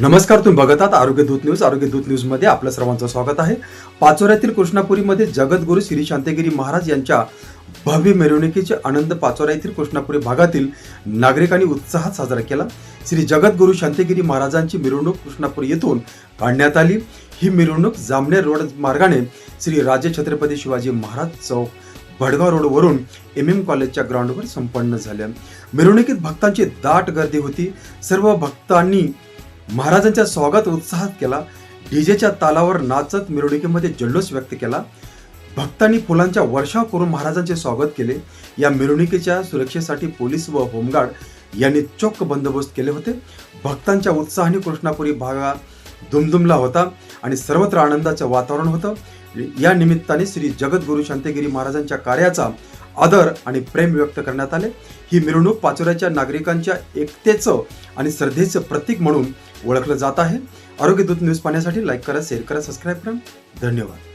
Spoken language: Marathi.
नमस्कार तुम्ही बघत आहात आरोग्य दूत न्यूज. आरोग्य दूत न्यूजमध्ये आपलं सर्वांचं स्वागत आहे. पाचोऱ्यातील कृष्णापुरीमध्ये जगद्गुरू श्री शांतगिरी महाराज यांच्या भव्य मिरवणुकीचे आनंद पाचोरा येथील कृष्णापुरी भागातील नागरिकांनी उत्साहात साजरा केला. श्री जगद्गुरू शांतगिरी महाराजांची मिरवणूक कृष्णापूर येथून काढण्यात आली. ही मिरवणूक जामनेर रोड मार्गाने श्री राजे छत्रपती शिवाजी महाराज चौक भडगाव रोडवरून एम एम कॉलेजच्या ग्राउंडवर संपन्न झाल्या. मिरवणुकीत भक्तांची दाट गर्दी होती. सर्व भक्तांनी महाराजांच्या स्वागत उत्साहात केला. डीजेच्या तालावर नाचत मिरवणुकीमध्ये जल्लोष व्यक्त केला. भक्तांनी फुलांच्या वर्षाव करून महाराजांचे स्वागत केले. या मिरवणुकीच्या सुरक्षेसाठी पोलीस व होमगार्ड यांनी चोख बंदोबस्त केले होते. भक्तांच्या उत्साहाने कृष्णापुरी भागा दुमदुमला होता आणि सर्वत्र आनंदाचं वातावरण होतं. या निमित्ताने श्री जगद्गुरू शांतगिरी महाराजांच्या कार्याचा आदर आणि प्रेम व्यक्त करण्यात आले. ही मिरवणूक पाचोऱ्याच्या नागरिकांच्या एकतेचं आणि श्रद्धेचं प्रतीक म्हणून ओळखलं जात आहे. आरोग्य दूत न्यूज पाहण्यासाठी लाईक करा शेअर करा सबस्क्राईब करा. धन्यवाद.